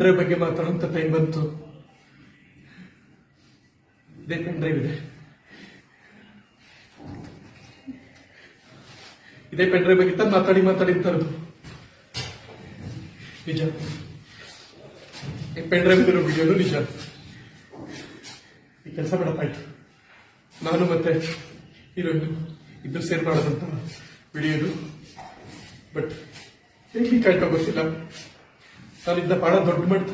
Drive ಬಗ್ಗೆ ಮಾತಾಡುವಂತ time ಬಂತು. ಇದೇ ಡ್ರೈವ್ ಇದೆ. ಇದೇ ಪೆನ್ ಬಗ್ಗೆ ತಾನು ಮಾತಾಡಿ ಮಾತಾಡಿ ತರದು ನಿಜ. ಈ ಪೆನ್ ಡ್ರೈವ್ ಇರೋ ವಿಡಿಯೋನು ನಿಜ. ಈ ಕೆಲಸ ಮಾಡಪ್ಪ ಆಯ್ತು. ನಾನು ಮತ್ತೆ ಹೀರೋಯಿನ್ ಇಬ್ಬರು ಸೇರ್ ಮಾಡೋದಂತ ವಿಡಿಯೋದು ಬಟ್ ಹೇಗೆ ಕಾಯ್ತಾ ಗೊತ್ತಿಲ್ಲ. ನಾನಿಂದ ಬಹಳ ದೊಡ್ಡ ಮಟ್ಟ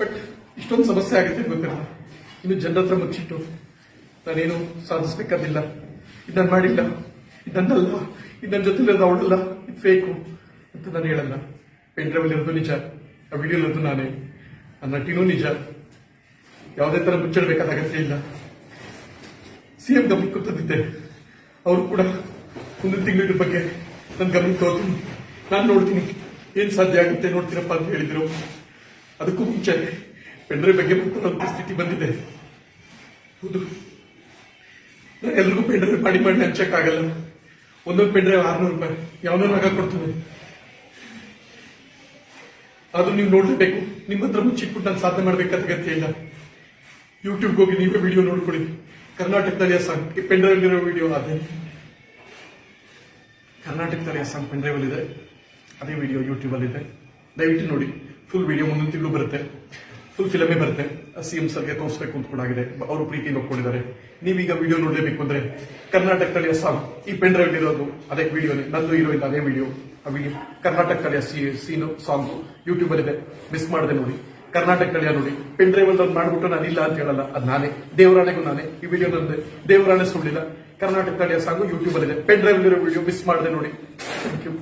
ಬಟ್ ಇಷ್ಟೊಂದು ಸಮಸ್ಯೆ ಆಗುತ್ತೆ ಗೊತ್ತಿಲ್ಲ. ಇನ್ನು ಜನರ ಹತ್ರ ಮುಚ್ಚಿಟ್ಟು ನಾನೇನು ಸಾಧಿಸ್ಬೇಕಾದಿಲ್ಲ. ಇದನ್ನ ಮಾಡಿಲ್ಲ. ಇದನ್ನಲ್ಲ ಇದನ್ನ ನನ್ನ ಜೊತೆ ಅವಳಲ್ಲ. ಇದು ಫೇಕು ಅಂತ ನಾನು ಹೇಳಲ್ಲ. ಪೆನ್ ಡ್ರೈವಲ್ಲಿ ಇರೋದು ನಿಜ. ಆ ವಿಡಿಯೋ ಇರೋದು ನಾನೇ. ಆ ನಟಿನೂ ನಿಜ. ಯಾವುದೇ ಥರ ಮುಚ್ಚಿಡಬೇಕಾದ ಅಗತ್ಯ ಇಲ್ಲ. ಸಿ ಎಂ ಗಮನಕ್ಕೆ ತಂದಿದ್ದೆ ಅವರು ಕೂಡ ಒಂದು ತಿಂಗಳ ಬಗ್ಗೆ ನನ್ನ ಗಮನಕ್ಕೆ ತೋರ್ತೀನಿ ನಾನು ನೋಡ್ತೀನಿ. ಏನ್ ಸಾಧ್ಯ ಆಗುತ್ತೆ ನೋಡ್ತೀರಪ್ಪ ಅಂತ ಹೇಳಿದ್ರು. ಅದಕ್ಕೂ ಮುಂಚೆ ಪೆಂಡ್ರೆ ಬಗ್ಗೆ ಮಾತಾಡುವಂತ ಸ್ಥಿತಿ ಬಂದಿದೆ. ಹೌದು. ನಾನು ಎಲ್ರಿಗೂ ಪೆಂಡ್ರೆ ಮಾಡಿ ಮಾಡಿ ಹಂಚಕ್ಕಾಗಲ್ಲ. ಒಂದೊಂದು ಪೆಂಡ್ರೆ ಆರ್ನೂರು ರೂಪಾಯಿ. ಯಾವನೋ ನಗ ಕೊಡ್ತದೆ ಆದ್ರೂ ನೀವು ನೋಡ್ಲೇಬೇಕು. ನಿಮ್ಮ ಹತ್ರ ಮುಚ್ಚಿಟ್ಬಿಟ್ಟು ನಾನು ಸಾಧನೆ ಮಾಡ್ಬೇಕಾದ ಗತಿ ಇಲ್ಲ. ಯೂಟ್ಯೂಬ್ಗೆ ಹೋಗಿ ನೀವೇ ವಿಡಿಯೋ ನೋಡ್ಕೊಳ್ಳಿ. ಕರ್ನಾಟಕದಲ್ಲಿ ಸಾಂಗ್ ಪೆಂಡ್ರೈವಲ್ಲಿರೋ ವಿಡಿಯೋ ಅದೇ. ಕರ್ನಾಟಕದಲ್ಲಿ ಸಾಂಗ್ ಪೆನ್ ಡ್ರೈವ್ ಇದೆ ಅದೇ ವಿಡಿಯೋ ಯೂಟ್ಯೂಬ್ ಅಲ್ಲಿ ಇದೆ ದಯವಿಟ್ಟು ನೋಡಿ. ಫುಲ್ ವಿಡಿಯೋ ಮುಂದಿನ ತಿಂಗಳು ಬರುತ್ತೆ. ಫುಲ್ ಫಿಲಮೇ ಬರುತ್ತೆ. ಸಿ ಎಂ ಸರ್ಗೆ ತೋರಿಸ್ಬೇಕು ಅಂತ ಅವರು ಪ್ರೀತಿ ನೋಡ್ಕೊಂಡಿದ್ದಾರೆ ನೀವೀಗ ವಿಡಿಯೋ ನೋಡಲೇಬೇಕು ಅಂದ್ರೆ ಕರ್ನಾಟಕದಲ್ಲಿ ಸಾಂಗ್ ಈ ಪೆನ್ ಡ್ರೈವ್ ಇರೋದು ಅದೇ ವಿಡಿಯೋನೇ ನಂದು ಇಲ್ಲ ಅದೇ ವಿಡಿಯೋ ಆ ವಿಡಿಯೋ ಕರ್ನಾಟಕದಲ್ಲಿ ಸಿ ಸೀನು ಸಾಂಗ್ ಯೂಟ್ಯೂಬ್ ಅಲ್ಲಿ ಇದೆ ಮಿಸ್ ಮಾಡದೆ ನೋಡಿ. ಕರ್ನಾಟಕ ತಳಿಯ ನೋಡಿ. ಪೆನ್ ಡ್ರೈವ್ ಅಲ್ಲಿ ಮಾಡ್ಬಿಟ್ಟು ನಾನು ಇಲ್ಲ ಅಂತ ಹೇಳಲ್ಲ. ಅದು ನಾನೇ. ದೇವರಾಣೆಗೂ ನಾನೇ. ಈ ವಿಡಿಯೋ ನಂದೆ. ದೇವರಾಣೆ ಸುಳ್ಳಿಲ್ಲ. ಕರ್ನಾಟಕದಲ್ಲಿ ಸಾಂಗು ಯೂಟ್ಯೂಬ್ ಅಲ್ಲಿ ಇದೆ ಪೆನ್ ಡ್ರೈವ್ ಇರೋ ವಿಡಿಯೋ ಮಿಸ್ ಮಾಡದೆ ನೋಡಿ. Thank you